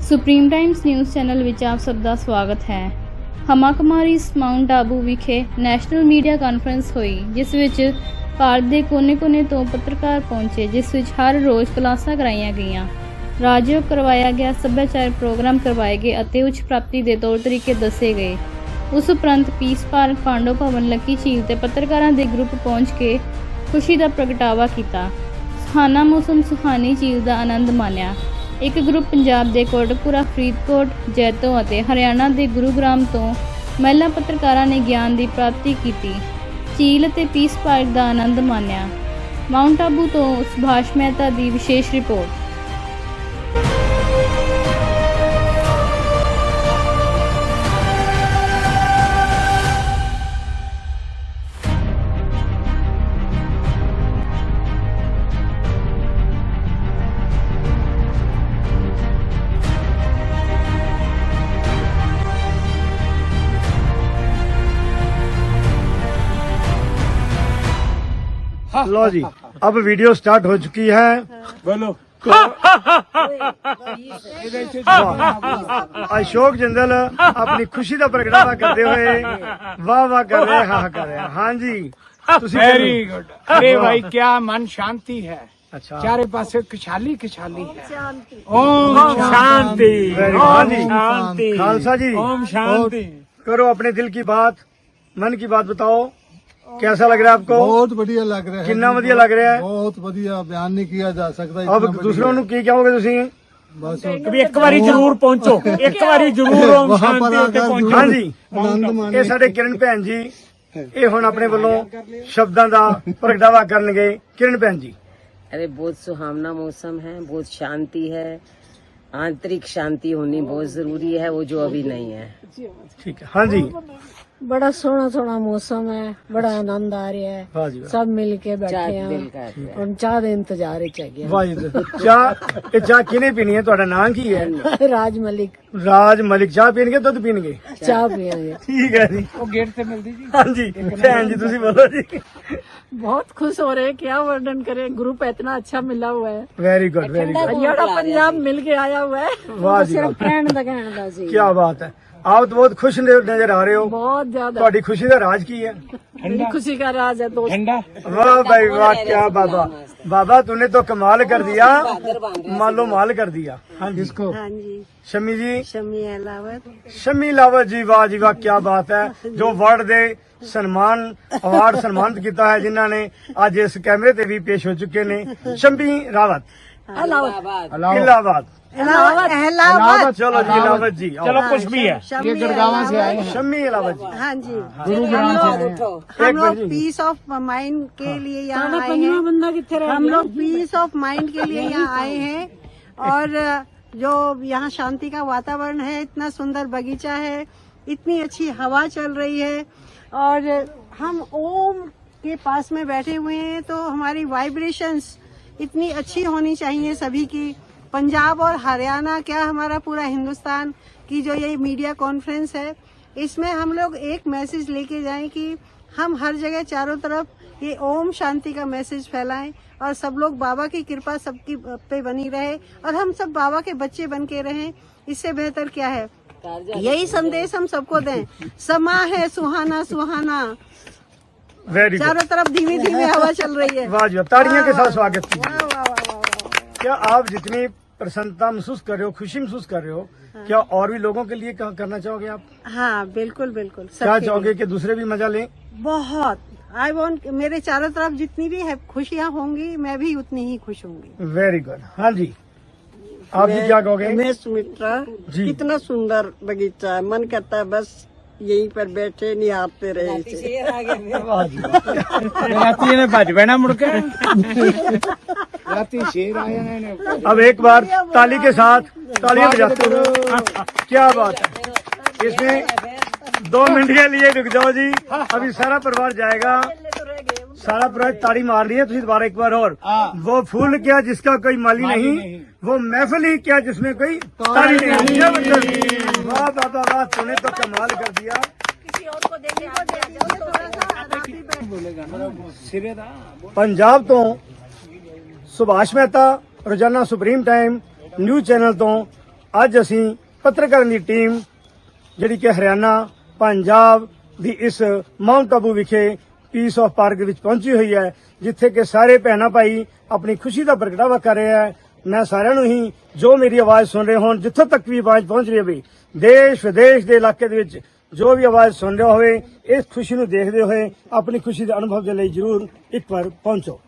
Supreme Times news channel ਵਿੱਚ ਆਪ ਸਭ ਦਾ ਸਵਾਗਤ ਹੈ। ਹਮਾਕਮਾਰੀ ਮਾਊਂਟ ਆਬੂ ਵਿਖੇ ਨੈਸ਼ਨਲ ਮੀਡੀਆ ਕਾਨਫਰੰਸ ਹੋਈ, ਜਿਸ ਵਿੱਚ ਭਾਰਤ ਦੇ ਕੋਨੇ-ਕੋਨੇ ਤੋਂ ਪੱਤਰਕਾਰ ਪਹੁੰਚੇ, ਜਿਸ ਵਿੱਚ ਹਰ ਰੋਜ਼ ਕਲਾਸਾਂ ਕਰਾਈਆਂ ਗਈਆਂ। ਰਾਜਯੋਗ ਕਰਵਾਇਆ ਗਿਆ ਸੱਭਿਆਚਾਰ ਪ੍ਰੋਗਰਾਮ ਕਰਵਾਏ ਗਏ ਅਤੇ ਉੱਚ ਪ੍ਰਾਪਤੀ ਦੇ ਤੌਰ ਤਰੀਕੇ ਦੱਸੇ ਗਏ। ਉਸ ਉਪਰੰਤ ਪੀਸ ਪਾਰਕ, ਪਾਂਡੋ ਭਵਨ, ਲੱਕੀ ਝੀਲ ਤੇ ਪੱਤਰਕਾਰਾਂ ਦੇ ਗਰੁੱਪ ਪਹੁੰਚ ਕੇ ਖੁਸ਼ੀ ਦਾ ਪ੍ਰਗਟਾਵਾ ਕੀਤਾ। ਸੁਹਾਨਾ ਮੌਸਮ ਸੁਹਾਨੀ ਝੀਲ ਦਾ ਆਨੰਦ ਮਾਣਿਆ। ਇੱਕ ਗਰੁੱਪ ਪੰਜਾਬ ਦੇ ਕੋਟਕਪੂਰਾ ਫਰੀਦਕੋਟ, ਜੈਤੋ ਅਤੇ ਹਰਿਆਣਾ ਦੇ ਗੁਰੂਗ੍ਰਾਮ ਤੋਂ ਮਹਿਲਾ ਪੱਤਰਕਾਰਾਂ ਨੇ ਗਿਆਨ ਦੀ ਪ੍ਰਾਪਤੀ ਕੀਤੀ। ਝੀਲ ਅਤੇ ਪੀਸ ਪਾਰਕ ਦਾ ਆਨੰਦ ਮਾਣਿਆ। ਮਾਊਂਟ ਆਬੂ ਤੋਂ ਸੁਭਾਸ਼ ਮਹਿਤਾ ਦੀ ਵਿਸ਼ੇਸ਼ ਰਿਪੋਰਟ। लो जी अब वीडियो स्टार्ट हो चुकी है। बोलो। तो- अशोक जिंदल अपनी खुशी का प्रगटावा करते हुए वाह वाह कर रहे हा कर रहे हाँ। जी वेरी गुड अरे भाई क्या मन शांति है? अच्छा। चारे पास खुशहाली खुशहाली है। शांति। ओम हाँ शांति। खालसा जी। ओम शांति। करो अपने दिल की बात मन की बात बताओ। कैसा लग रहा है आपको ਬਹੁਤ ਵਧੀਆ ਲੱਗ ਰਿਹਾ ਹੈ ਕਿੰਨਾ ਜੀ, ਵਧੀਆ ਲੱਗ ਰਿਹਾ ਹੈ? ਬਹੁਤ ਵਧੀਆ ਬਿਆਨ ਨਹੀਂ ਕੀਤਾ ਜਾ ਸਕਦਾ अब ਇਤਨਾ दूसरों ਨੂੰ ਕੀ ਕਹੋਗੇ ਤੁਸੀਂ ਬਸ कभी एक बारी जरूर पहुंचो एक बारी जरूर ओम वहाँ पर शांति उत्ते आकर पहुंचो ਹਾਂਜੀ ਆਨੰਦ ਇਹ ਮਾਣੇ ਸਾਡੇ ਕਿਰਨ ਭੈਣ ਜੀ ਇਹ ਹੁਣ ਆਪਣੇ ਵੱਲੋਂ ਸ਼ਬਦਾਂ ਦਾ ਪ੍ਰਗਟਾਵਾ ਕਰਨਗੇ ਕਿਰਨ ਭੈਣ ਜੀ अरे बहुत सुहावना मौसम है बहुत शांति है आंतरिक शांति होनी बहुत जरूरी है वो जो अभी नहीं है ਠੀਕ ਹੈ ਹਾਂਜੀ बड़ा सोना सोना मौसम है बड़ा अच्छा। आनंद आ रहा है। हाँ हाँ। सब मिलके बैठे हैं। और चाह दे इंतज़ार चाह चाह पीनी है? थोड़ा नाम की है? राज मलिक। राज मलिक चाह पीन के दुध पीन के चाह पियेंगे ठीक है जी। गेट से मिलती जी। हाँ जी भैन जी तुम बोलो जी। बहुत खुश हो रहे हैं क्या वर्णन करे? ग्रुप इतना अच्छा मिला हुआ है। Very good very good Punjab मिल के आया हुआ है। सिर्फ़ फ्रेंड का कहना क्या बात है। ਆਪ ਤਾਂ ਬਹੁਤ ਖੁਸ਼ ਨ- ਨਜ਼ਰ ਆ ਰਹੇ ਹੋ बहुत ज्यादा ਤੁਹਾਡੀ ਖੁਸ਼ੀ ਦਾ ਰਾਜ ਕੀ ਹੈ मेरी खुशी का राज है दोस्त ठंडा वाह भाई वाह क्या बाबा बाबा तूने तो कमाल कर दिया मालो माल कर दिया हाँ जी किसको हाँ जी शमी जी शमी अलावत शमी लावत जी वाह जी वाह क्या बात है जो वर्ल्ड ਦੇ ਸਨਮਾਨ ਅਵਾਰਡ ਸਨਮਾਨਿਤ ਕੀਤਾ ਹੈ ਜਿਨ੍ਹਾਂ ਨੇ ਅੱਜ ਇਸ ਕੈਮਰੇ ਤੇ ਵੀ ਪੇਸ਼ ਹੋ ਚੁੱਕੇ ਨੇ ਸ਼ਮੀ ਰਾਵਤ इलाहाबाद। इलाहाबाद। इलाहाबाद। चलो जी इलाहाबाद। जी चलो कुछ भी है। हाँ, ये गुड़गावा से आए हैं। इलाहाबाद जी। हाँ जी। हाँ, गुरु हम लोग पीस ऑफ़ माइंड के लिए यहाँ आए हैं। हम लोग पीस ऑफ़ माइंड के लिए यहाँ आए हैं। और जो यहाँ शांति का वातावरण है इतना सुंदर बगीचा है इतनी अच्छी हवा चल रही है। और हम ओम के पास में बैठे हुए हैं तो हमारी वाइब्रेशंस इतनी अच्छी होनी चाहिए सभी की। पंजाब और हरियाणा क्या हमारा पूरा हिंदुस्तान की जो ये मीडिया कॉन्फ्रेंस है इसमें हम लोग एक मैसेज लेके जाएँ कि हम हर जगह चारों तरफ़ ये ओम शांति का मैसेज फैलाएँ और सब लोग बाबा की कृपा सबकी पे बनी रहे और हम सब बाबा के बच्चे बन के रहें। इससे बेहतर क्या है। यही संदेश हम सबको दें। समा है सुहाना सुहाना। वेरी चारों तरफ़ धीमी धीमी हवा चल रही है। वाह वाह ताड़ियों के साथ स्वागत कीजिए। वाह, वाह, वाह, वाह, वाह। क्या आप जितनी प्रसन्नता महसूस कर रहे हो खुशी महसूस कर रहे हो क्या और भी लोगों के लिए क्या करना चाहोगे आप? हाँ बिल्कुल बिल्कुल क्या चाहोगे कि दूसरे भी मज़ा लें? बहुत। आई वॉन्ट मेरे चारों तरफ़ जितनी भी है खुशियाँ होंगी मैं भी उतनी ही खुश होंगी। वेरी गुड हाँ जी। आप जी क्या कहोगे? मैं सुमित्रा। जी। कितना सुंदर बगीचा है। मन करता है बस यहीं पर बैठे रहे वाह जी राती ने भज पैना मुड़ राती शेर आया अब एक बार ताली के साथ तालियाँ बजाते हुए क्या बात है। इसमें दो मिनट के लिए रुक जाओ जी। अभी सारा परिवार जाएगा। सारा परिवार ताड़ी मार रही है तुझे दोबारा एक बार और। वो फूल क्या जिसका कोई माली नहीं वो महफिल ही क्या जिसमें कोई ताड़ी नहीं। वाह बाबा वाह तूने तो कमाल कर दिया सिरे दा ਪੰਜਾਬ ਤੋਂ ਸੁਭਾਸ਼ ਮਹਿਤਾ ਰੋਜ਼ਾਨਾ ਸੁਪਰੀਮ ਟਾਈਮ ਨਿਊਜ਼ ਚੈਨਲ ਤੋਂ ਅੱਜ ਅਸੀਂ ਪੱਤਰਕਾਰਾਂ ਦੀ ਟੀਮ ਜਿਹੜੀ ਕਿ ਹਰਿਆਣਾ ਪੰਜਾਬ ਦੀ ਇਸ ਮਾਊਂਟ ਆਬੂ ਵਿਖੇ ਪੀਸ ਆਫ ਪਾਰਕ ਵਿੱਚ ਪਹੁੰਚੀ ਹੋਈ ਹੈ ਜਿੱਥੇ ਕਿ ਸਾਰੇ ਭੈਣਾਂ ਭਾਈ ਆਪਣੀ ਖੁਸ਼ੀ ਦਾ ਪ੍ਰਗਟਾਵਾ ਕਰ ਰਹੇ ਹੈ ਮੈਂ ਸਾਰਿਆਂ ਨੂੰ ਹੀ ਜੋ ਮੇਰੀ ਆਵਾਜ਼ ਸੁਣ ਰਹੇ ਹੋਣ, ਜਿੱਥੋਂ ਤੱਕ ਵੀ ਆਵਾਜ਼ ਪਹੁੰਚ ਰਹੀ ਹੋਵੇ ਦੇਸ਼, ਵਿਦੇਸ਼ ਦੇ ਇਲਾਕੇ ਦੇ ਵਿੱਚ ਜੋ ਵੀ ਆਵਾਜ਼ ਸੁਣ ਰਿਹਾ ਹੋਵੇ, ਇਸ ਖੁਸ਼ੀ ਨੂੰ ਦੇਖਦੇ ਹੋਏ ਆਪਣੀ ਖੁਸ਼ੀ ਦੇ ਅਨੁਭਵ ਦੇ ਲਈ ਜਰੂਰ ਇੱਕ ਵਾਰ ਪਹੁੰਚੋ।